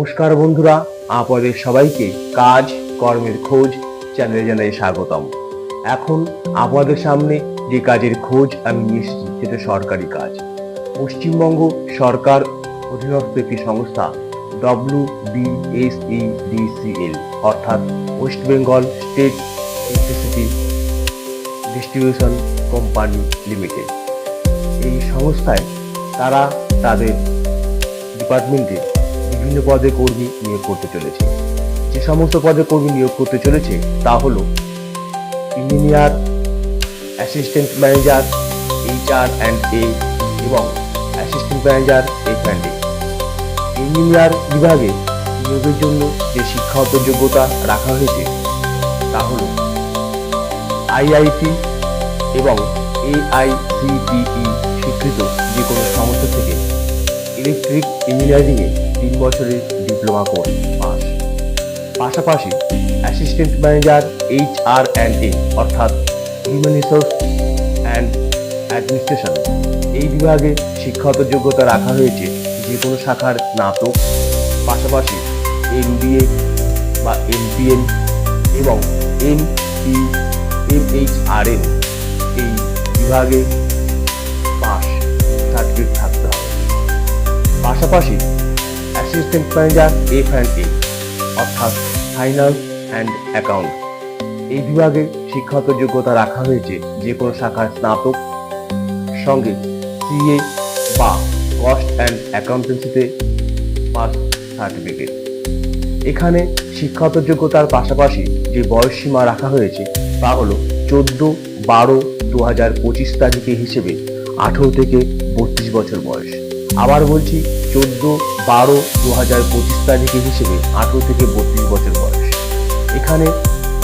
নমস্কার বন্ধুরা, আপনাদের সবাইকে কাজ, কর্মের খোঁজ চ্যানেলে জানাই স্বাগতম। এখন আপনাদের সামনে যে কাজের খোঁজ আমি নিয়ে এসেছি, সেটা সরকারি কাজ। পশ্চিমবঙ্গ সরকার অধীনস্থ একটি সংস্থা ডব্লিউ বিএসইডিসিএল অর্থাৎ West Bengal state electricity distribution company limited. এই সংস্থায় তারা তাদের ডিপার্টমেন্টে বিভিন্ন পদে কর্মী নিয়োগ করতে চলেছে। যে সমস্ত পদে কর্মী নিয়োগ করতে চলেছে, তা হল engineer, assistant manager, HR and A এবং assistant manager F and A. Engineer বিভাগে নিয়োগের জন্য যে শিক্ষাগত যোগ্যতা রাখা হয়েছে, তা হল আইআইটি এবং এআইসিটিই স্বীকৃত যে কোনো সংস্থা থেকে ইলেকট্রিক ইঞ্জিনিয়ারিংয়ে তিন বছরের ডিপ্লোমা কোর্স পাস পাশাপাশি assistant manager H R and A অর্থাৎ হিউম্যান রিসোর্স অ্যান্ড অ্যাডমিনিস্ট্রেশন এই বিভাগে শিক্ষাগত যোগ্যতা রাখা হয়েছে যে কোনো শাখার স্নাতক, পাশাপাশি এমবিএ বা এম পি এম এবং M P M H R N এই বিভাগে পাস সার্টিফিকেট থাকতে হবে। পাশাপাশি assistant manager F and A অর্থাৎ ফাইন্যান্স অ্যান্ড অ্যাকাউন্ট এই বিভাগে শিক্ষাগত যোগ্যতা রাখা হয়েছে যে কোনো শাখার স্নাতক, সঙ্গে সিএ বা কস্ট অ্যান্ড অ্যাকাউন্টেন্সিতে পাস সার্টিফিকেট এখানে শিক্ষাগত যোগ্যতার পাশাপাশি যে বয়স সীমা রাখা হয়েছে, তা হলো চোদ্দ বারো দু হাজার পঁচিশ তারিখে হিসেবে আঠেরো থেকে বত্রিশ বছর বয়স। আবার বলছি, চোদ্দ, বারো দু হাজার পঁচিশ তারিখে হিসেবে আঠেরো থেকে বত্রিশ বছর বয়স। এখানে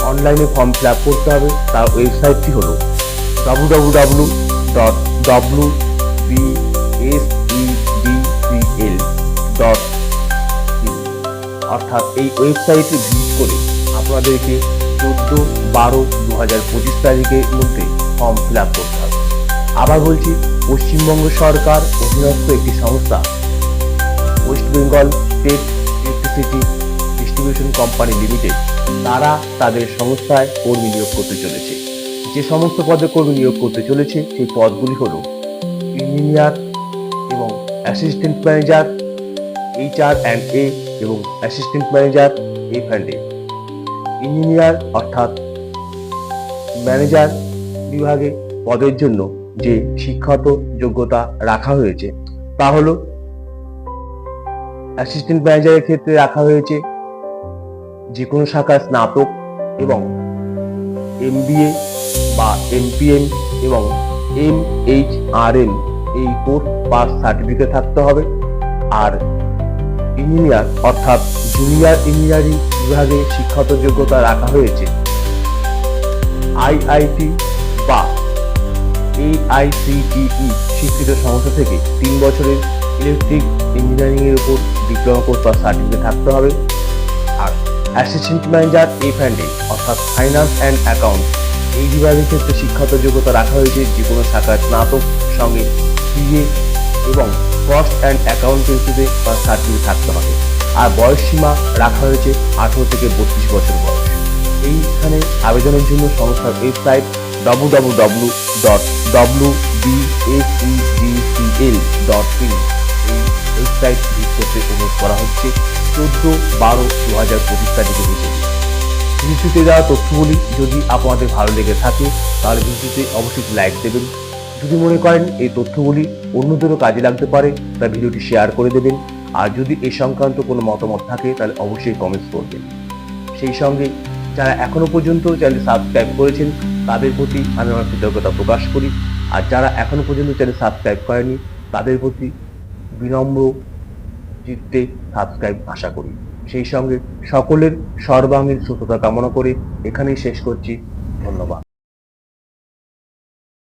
অনলাইনে ফর্ম ফিল আপ করতে হবে, তার ওয়েবসাইটটি হলো W W W dot W B S E D C L dot অর্থাৎ এই ওয়েবসাইটে ভিজিট করে আপনাদেরকে চোদ্দ, বারো দু হাজার পঁচিশ তারিখের মধ্যে ফর্ম ফিল আপ করতে হবে। আবার বলছি, পশ্চিমবঙ্গ সরকার অধীনস্থ একটি সংস্থা West Bengal State Electricity Distribution Company Limited তারা তাদের সংস্থায় কর্মী নিয়োগ করতে চলেছে। যে সমস্ত পদে কর্মী নিয়োগ করতে চলেছে, সেই পদগুলি হল ইঞ্জিনিয়ার এবং assistant manager HR and A এবং assistant manager F and A engineer অর্থাৎ ম্যানেজার বিভাগে পদের জন্য যে শিক্ষাগত যোগ্যতা রাখা হয়েছে, তা হলো অ্যাসিস্ট্যান্ট ম্যানেজারের ক্ষেত্রে রাখা হয়েছে যে কোনো শাখার স্নাতক এবং এমবিএ বা এমপিএম এবং এম এইচ আর এন এই কোর্স পাস সার্টিফিকেট থাকতে হবে। আর ইঞ্জিনিয়ার অর্থাৎ জুনিয়র ইঞ্জিনিয়ারিং বিভাগে শিক্ষাগত যোগ্যতা রাখা হয়েছে। আইআইটি এআইসিটিই স্বীকৃত সংস্থা থেকে তিন বছরের ইলেকট্রিক ইঞ্জিনিয়ারিং এর উপর ডিপ্লোমা কোর্স বা সার্টিফিকেট থাকতে হবে। আর অ্যাসিস্ট্যান্ট ম্যানেজার এ, অর্থাৎ ফাইন্যান্স অ্যান্ড অ্যাকাউন্ট এই বিভাগের ক্ষেত্রে শিক্ষাগত যোগ্যতা রাখা হয়েছে যে কোনো শাখার স্নাতক, সঙ্গে সিএ এবং কস্ট অ্যান্ড অ্যাকাউন্টেন্সিতে বা সার্টিফিকেট থাকতে হবে। আর বয়স সীমা রাখা হয়েছে আঠেরো থেকে বত্রিশ বছর বয়স। এইখানে আবেদনের জন্য সংস্থার ওয়েবসাইট ইন এই ওয়েবসাইট করতে অনুরোধ করা হচ্ছে চোদ্দ বারো দু হাজার পঁচিশ তারিখে হিসেবে ভিডিওতে দেওয়া তথ্যগুলি যদি আপনাদের ভালো লেগে থাকে, তাহলে ভিডিওতে অবশ্যই লাইক দেবেন। যদি মনে করেন এই তথ্যগুলি অন্যদেরও কাজে লাগতে পারে তা ভিডিওটি শেয়ার করে দেবেন। আর যদি এই সংক্রান্ত কোনো মতামত থাকে, তাহলে অবশ্যই কমেন্টস করবেন। সেই সঙ্গে যারা এখনও পর্যন্ত চ্যানেল সাবস্ক্রাইব করেছেন তাদের প্রতি আমি আমার কৃতজ্ঞতা প্রকাশ করি। আর যারা এখনও পর্যন্ত চ্যানেল সাবস্ক্রাইব করেনি, তাদের প্রতি বিনম্র চিত্তে সাবস্ক্রাইব আশা করি। সেই সঙ্গে সকলের সর্বাঙ্গীন সুস্থতা কামনা করে এখানেই শেষ করছি। ধন্যবাদ।